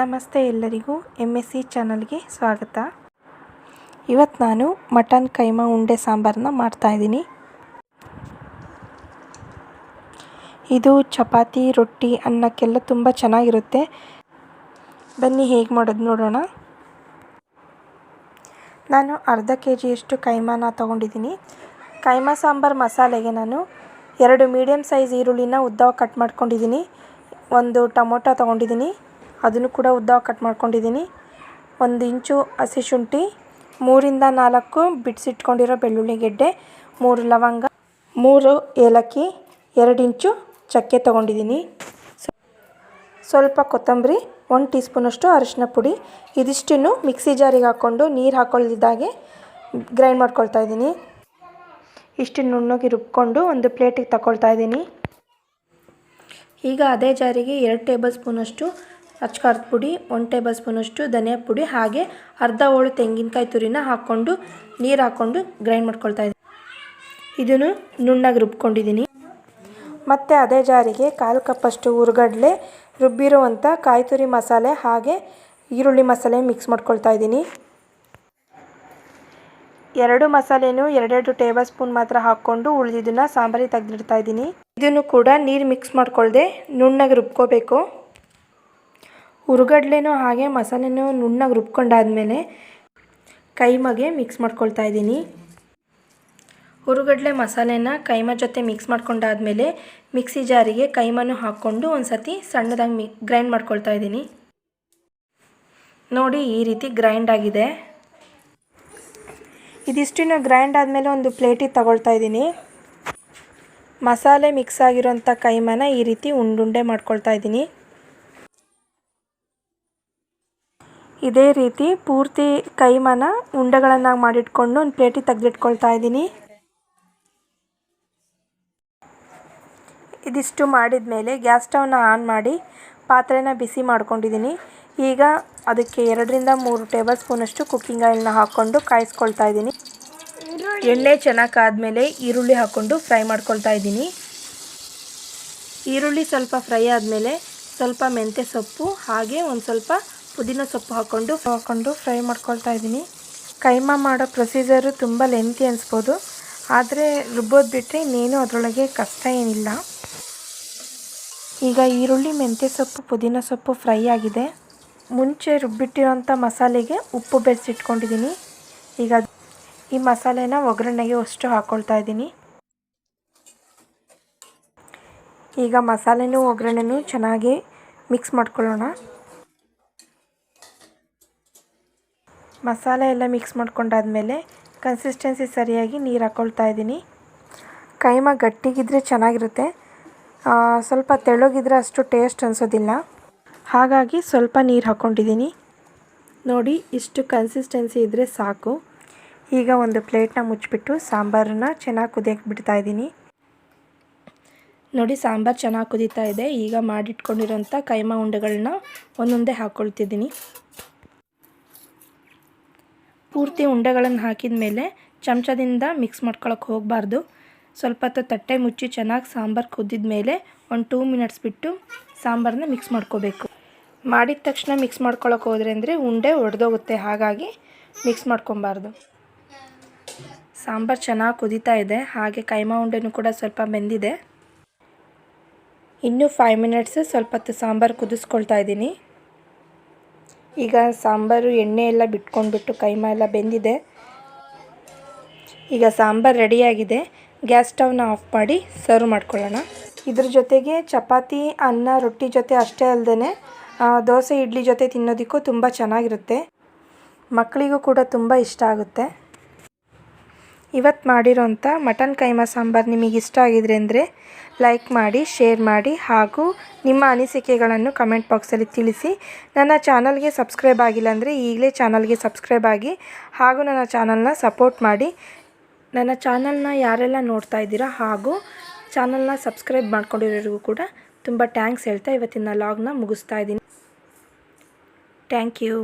ನಮಸ್ತೆ ಎಲ್ಲರಿಗೂ M S C ಚಾನಲ್ಗೆ ಸ್ವಾಗತ. ಇವತ್ತು ನಾನು ಮಟನ್ ಕೈಮಾ ಉಂಡೆ ಸಾಂಬಾರನ್ನ ಮಾಡ್ತಾಯಿದ್ದೀನಿ ಇದು ಚಪಾತಿ, ರೊಟ್ಟಿ, ಅನ್ನಕ್ಕೆಲ್ಲ ತುಂಬ ಚೆನ್ನಾಗಿರುತ್ತೆ. ಬನ್ನಿ ಹೇಗೆ ಮಾಡೋದು ನೋಡೋಣ. ನಾನು ಅರ್ಧ ಕೆ ಜಿಯಷ್ಟು ಕೈಮಾನ ತೊಗೊಂಡಿದ್ದೀನಿ. ಕೈಮಾ ಸಾಂಬಾರು ಮಸಾಲೆಗೆ ನಾನು ಎರಡು ಮೀಡಿಯಮ್ ಸೈಜ್ ಈರುಳ್ಳಿನ ಉದ್ದವಾಗಿ ಕಟ್ ಮಾಡ್ಕೊಂಡಿದ್ದೀನಿ. ಒಂದು ಟೊಮೊಟೊ ತೊಗೊಂಡಿದ್ದೀನಿ. ಅದನ್ನು ಕೂಡ ಉದ್ದ ಕಟ್ ಮಾಡ್ಕೊಂಡಿದ್ದೀನಿ. ಒಂದು ಇಂಚು ಹಸಿ ಶುಂಠಿ, ಮೂರಿಂದ ನಾಲ್ಕು ಬಿಡಿಸಿಟ್ಕೊಂಡಿರೋ ಬೆಳ್ಳುಳ್ಳಿ ಗೆಡ್ಡೆ, ಮೂರು ಲವಂಗ, ಮೂರು ಏಲಕ್ಕಿ, ಎರಡು ಇಂಚು ಚಕ್ಕೆ ತೊಗೊಂಡಿದ್ದೀನಿ. ಸ್ವಲ್ಪ ಕೊತ್ತಂಬರಿ, ಒಂದು ಟೀ ಸ್ಪೂನಷ್ಟು ಅರಿಶಿನ ಪುಡಿ, ಇದಿಷ್ಟನ್ನು ಮಿಕ್ಸಿ ಜಾರಿಗೆ ಹಾಕ್ಕೊಂಡು ನೀರು ಹಾಕೊಳ್ಳಿದ್ದಾಗೆ ಗ್ರೈಂಡ್ ಮಾಡ್ಕೊಳ್ತಾ ಇದ್ದೀನಿ. ಇಷ್ಟು ನುಣ್ಣಗೆ ರುಬ್ಕೊಂಡು ಒಂದು ಪ್ಲೇಟಿಗೆ ತಗೊಳ್ತಾ ಇದ್ದೀನಿ. ಈಗ ಅದೇ ಜಾರಿಗೆ ಎರಡು ಟೇಬಲ್ ಸ್ಪೂನಷ್ಟು ಅಚ್ಕಾರದ ಪುಡಿ ಒನ್ ಟೇಬಲ್ ಸ್ಪೂನಷ್ಟು ಧನಿಯಾ ಪುಡಿ, ಹಾಗೆ ಅರ್ಧ ಹೋಳು ತೆಂಗಿನಕಾಯಿ ತುರಿನ ಹಾಕ್ಕೊಂಡು ನೀರು ಹಾಕ್ಕೊಂಡು ಗ್ರೈಂಡ್ ಮಾಡ್ಕೊಳ್ತಾ ಇದ್ದೀನಿ. ಇದನ್ನು ನುಣ್ಣಗೆ ರುಬ್ಕೊಂಡಿದ್ದೀನಿ. ಮತ್ತು ಅದೇ ಜಾರಿಗೆ ಕಾಲು ಕಪ್ಪಷ್ಟು ಹುರ್ಗಡ್ಲೆ ರುಬ್ಬಿರುವಂಥ ಕಾಯಿ ತುರಿ ಮಸಾಲೆ ಹಾಗೆ ಈರುಳ್ಳಿ ಮಸಾಲೆ ಮಿಕ್ಸ್ ಮಾಡ್ಕೊಳ್ತಾ ಇದ್ದೀನಿ. ಎರಡು ಮಸಾಲೆನೂ ಎರಡೆರಡು ಟೇಬಲ್ ಸ್ಪೂನ್ ಮಾತ್ರ ಹಾಕ್ಕೊಂಡು ಉಳಿದಿದ್ದನ್ನು ಸಾಂಬಾರಿಗೆ ತೆಗೆದಿಡ್ತಾ ಇದ್ದೀನಿ. ಇದನ್ನು ಕೂಡ ನೀರು ಮಿಕ್ಸ್ ಮಾಡ್ಕೊಳ್ಳದೆ ನುಣ್ಣಗೆ ರುಬ್ಕೋಬೇಕು. ಹುರ್ಗಡ್ಲೆನೂ ಹಾಗೆ ಮಸಾಲೆನೂ ನುಣ್ಣಗೆ ರುಬ್ಕೊಂಡಾದಮೇಲೆ ಕೈಮಗೆ ಮಿಕ್ಸ್ ಮಾಡ್ಕೊಳ್ತಾ ಇದ್ದೀನಿ. ಹುರುಗಡ್ಲೆ ಮಸಾಲೆನ ಕೈಮ ಜೊತೆ ಮಿಕ್ಸ್ ಮಾಡ್ಕೊಂಡಾದಮೇಲೆ ಮಿಕ್ಸಿ ಜಾರಿಗೆ ಕೈಮನೂ ಹಾಕ್ಕೊಂಡು ಒಂದು ಸತಿ ಸಣ್ಣದಾಗಿ ಮಿ ಗ್ರೈಂಡ್ ಮಾಡ್ಕೊಳ್ತಾ ಇದ್ದೀನಿ. ನೋಡಿ ಈ ರೀತಿ ಗ್ರೈಂಡ್ ಆಗಿದೆ. ಇದಿಷ್ಟು ಗ್ರೈಂಡ್ ಆದಮೇಲೆ ಒಂದು ಪ್ಲೇಟಿಗೆ ತಗೊಳ್ತಾ ಇದ್ದೀನಿ. ಮಸಾಲೆ ಮಿಕ್ಸ್ ಆಗಿರೋಂಥ ಕೈಮನ ಈ ರೀತಿ ಉಂಡುಂಡೆ ಮಾಡ್ಕೊಳ್ತಾ ಇದ್ದೀನಿ. ಇದೇ ರೀತಿ ಪೂರ್ತಿ ಕೈಮನ ಉಂಡೆಗಳನ್ನಾಗಿ ಮಾಡಿಟ್ಕೊಂಡು ಒಂದು ಪ್ಲೇಟಿಗೆ ತೆಗೆದಿಟ್ಕೊಳ್ತಾ ಇದ್ದೀನಿ. ಇದಿಷ್ಟು ಮಾಡಿದ ಮೇಲೆ ಗ್ಯಾಸ್ ಸ್ಟವ್ನ ಆನ್ ಮಾಡಿ ಪಾತ್ರೆನ ಬಿಸಿ ಮಾಡ್ಕೊಂಡಿದ್ದೀನಿ. ಈಗ ಅದಕ್ಕೆ ಎರಡರಿಂದ ಮೂರು ಟೇಬಲ್ ಸ್ಪೂನಷ್ಟು ಕುಕ್ಕಿಂಗ್ ಆಯಿಲ್ನ ಹಾಕ್ಕೊಂಡು ಕಾಯಿಸ್ಕೊಳ್ತಾ ಇದ್ದೀನಿ. ಎಣ್ಣೆ ಚೆನ್ನಾಗಿ ಆದಮೇಲೆ ಈರುಳ್ಳಿ ಹಾಕ್ಕೊಂಡು ಫ್ರೈ ಮಾಡ್ಕೊಳ್ತಾ ಇದ್ದೀನಿ. ಈರುಳ್ಳಿ ಸ್ವಲ್ಪ ಫ್ರೈ ಆದಮೇಲೆ ಸ್ವಲ್ಪ ಮೆಂತ್ಯ ಸೊಪ್ಪು, ಹಾಗೆ ಒಂದು ಸ್ವಲ್ಪ ಪುದೀನ ಸೊಪ್ಪು ಹಾಕ್ಕೊಂಡು ಹಾಕ್ಕೊಂಡು ಫ್ರೈ ಮಾಡ್ಕೊಳ್ತಾ ಇದ್ದೀನಿ. ಕೈಮಾ ಮಾಡೋ ಪ್ರೊಸೀಜರು ತುಂಬ ಲೆಂತಿ ಅನಿಸ್ಬೋದು. ಆದರೆ ರುಬ್ಬೋದು ಬಿಟ್ಟರೆ ಇನ್ನೇನು ಅದರೊಳಗೆ ಕಷ್ಟ ಏನಿಲ್ಲ. ಈಗ ಈರುಳ್ಳಿ, ಮೆಂತ್ಯ ಸೊಪ್ಪು, ಪುದೀನ ಸೊಪ್ಪು ಫ್ರೈ ಆಗಿದೆ. ಮುಂಚೆ ರುಬ್ಬಿಟ್ಟಿರೋಂಥ ಮಸಾಲೆಗೆ ಉಪ್ಪು ಬೆರೆಸಿಟ್ಕೊಂಡಿದ್ದೀನಿ. ಈಗ ಈ ಮಸಾಲೆನ ಒಗ್ಗರಣೆಗೆ ಅಷ್ಟು ಹಾಕ್ಕೊಳ್ತಾ ಇದ್ದೀನಿ. ಈಗ ಮಸಾಲೆನೂ ಒಗ್ಗರಣೆನೂ ಚೆನ್ನಾಗಿ ಮಿಕ್ಸ್ ಮಾಡ್ಕೊಳ್ಳೋಣ. ಮಸಾಲೆ ಎಲ್ಲ ಮಿಕ್ಸ್ ಮಾಡ್ಕೊಂಡಾದಮೇಲೆ ಕನ್ಸಿಸ್ಟೆನ್ಸಿ ಸರಿಯಾಗಿ ನೀರು ಹಾಕ್ಕೊಳ್ತಾ ಇದ್ದೀನಿ. ಕೈಮ ಗಟ್ಟಿಗಿದ್ರೆ ಚೆನ್ನಾಗಿರುತ್ತೆ. ಸ್ವಲ್ಪ ತೆಳ್ಳಗಿದ್ರೆ ಅಷ್ಟು ಟೇಸ್ಟ್ ಅನಿಸೋದಿಲ್ಲ. ಹಾಗಾಗಿ ಸ್ವಲ್ಪ ನೀರು ಹಾಕ್ಕೊಂಡಿದ್ದೀನಿ ನೋಡಿ, ಇಷ್ಟು ಕನ್ಸಿಸ್ಟೆನ್ಸಿ ಇದ್ದರೆ ಸಾಕು. ಈಗ ಒಂದು ಪ್ಲೇಟ್ನ ಮುಚ್ಚಿಬಿಟ್ಟು ಸಾಂಬಾರನ್ನ ಚೆನ್ನಾಗಿ ಕುದಿಯಕ್ಕೆ ಬಿಡ್ತಾ ಇದ್ದೀನಿ. ನೋಡಿ, ಸಾಂಬಾರು ಚೆನ್ನಾಗಿ ಕುದೀತಾ ಇದೆ. ಈಗ ಮಾಡಿಟ್ಕೊಂಡಿರೋಂಥ ಕೈಮಾ ಉಂಡೆಗಳನ್ನ ಒಂದೊಂದೇ ಹಾಕ್ಕೊಳ್ತಿದ್ದೀನಿ ಪೂರ್ತಿ ಉಂಡೆಗಳನ್ನು ಹಾಕಿದ ಮೇಲೆ ಚಮಚದಿಂದ ಮಿಕ್ಸ್ ಮಾಡ್ಕೊಳಕ್ಕೆ ಹೋಗಬಾರ್ದು. ಸ್ವಲ್ಪ ಹೊತ್ತು ತಟ್ಟೆ ಮುಚ್ಚಿ ಚೆನ್ನಾಗಿ ಸಾಂಬಾರು ಕುದ್ದಿದ ಮೇಲೆ ಒಂದು ಟೂ ಮಿನಿಟ್ಸ್ ಬಿಟ್ಟು ಸಾಂಬಾರನ್ನ ಮಿಕ್ಸ್ ಮಾಡ್ಕೋಬೇಕು. ಮಾಡಿದ ತಕ್ಷಣ ಮಿಕ್ಸ್ ಮಾಡ್ಕೊಳಕ್ಕೆ ಹೋದ್ರೆ ಅಂದರೆ ಉಂಡೆ ಒಡೆದೋಗುತ್ತೆ. ಹಾಗಾಗಿ ಮಿಕ್ಸ್ ಮಾಡ್ಕೊಬಾರ್ದು. ಸಾಂಬಾರು ಚೆನ್ನಾಗಿ ಕುದೀತಾ ಇದೆ. ಹಾಗೆ ಕೈಮಾ ಉಂಡೆನೂ ಕೂಡ ಸ್ವಲ್ಪ ಬೆಂದಿದೆ. ಇನ್ನೂ ಫೈವ್ ಮಿನಿಟ್ಸ್ ಸ್ವಲ್ಪ ಹೊತ್ತು ಸಾಂಬಾರು ಕುದಿಸ್ಕೊಳ್ತಾ ಇದ್ದೀನಿ. ಈಗ ಸಾಂಬಾರು ಎಣ್ಣೆ ಎಲ್ಲ ಬಿಟ್ಕೊಂಡ್ಬಿಟ್ಟು ಕೈಮಾ ಎಲ್ಲ ಬೆಂದಿದೆ. ಈಗ ಸಾಂಬಾರು ರೆಡಿಯಾಗಿದೆ. ಗ್ಯಾಸ್ ಸ್ಟವ್ನ ಆಫ್ ಮಾಡಿ ಸರ್ವ್ ಮಾಡ್ಕೊಳ್ಳೋಣ. ಇದ್ರ ಜೊತೆಗೆ ಚಪಾತಿ, ಅನ್ನ, ರೊಟ್ಟಿ ಜೊತೆ ಅಷ್ಟೇ ಅಲ್ಲದೆ ದೋಸೆ, ಇಡ್ಲಿ ಜೊತೆ ತಿನ್ನೋದಕ್ಕೂ ತುಂಬ ಚೆನ್ನಾಗಿರುತ್ತೆ. ಮಕ್ಕಳಿಗೂ ಕೂಡ ತುಂಬ ಇಷ್ಟ ಆಗುತ್ತೆ. ಇವತ್ತು ಮಾಡಿರೋಂಥ ಮಟನ್ ಕೈಮಾ ಸಾಂಬಾರು ನಿಮಗೆ ಇಷ್ಟ ಆಗಿದ್ರೆ ಅಂದರೆ ಲೈಕ್ ಮಾಡಿ, ಶೇರ್ ಮಾಡಿ ಹಾಗೂ ನಿಮ್ಮ ಅನಿಸಿಕೆಗಳನ್ನು ಕಮೆಂಟ್ ಬಾಕ್ಸಲ್ಲಿ ತಿಳಿಸಿ. ನನ್ನ ಚಾನಲ್ಗೆ ಸಬ್ಸ್ಕ್ರೈಬ್ ಆಗಿಲ್ಲ ಅಂದರೆ ಈಗಲೇ ಚಾನಲ್ಗೆ ಸಬ್ಸ್ಕ್ರೈಬ್ ಆಗಿ ಹಾಗೂ ನನ್ನ ಚಾನಲ್ನ ಸಪೋರ್ಟ್ ಮಾಡಿ. ನನ್ನ ಚಾನಲ್ನ ಯಾರೆಲ್ಲ ನೋಡ್ತಾ ಇದ್ದೀರಾ ಹಾಗೂ ಚಾನಲ್ನ ಸಬ್ಸ್ಕ್ರೈಬ್ ಮಾಡ್ಕೊಂಡಿರೋರಿಗೂ ಕೂಡ ತುಂಬ ಟ್ಯಾಂಕ್ಸ್ ಹೇಳ್ತಾ ಇವತ್ತಿನ ಲಾಗ್ನ ಮುಗಿಸ್ತಾ ಇದ್ದೀನಿ. Thank you.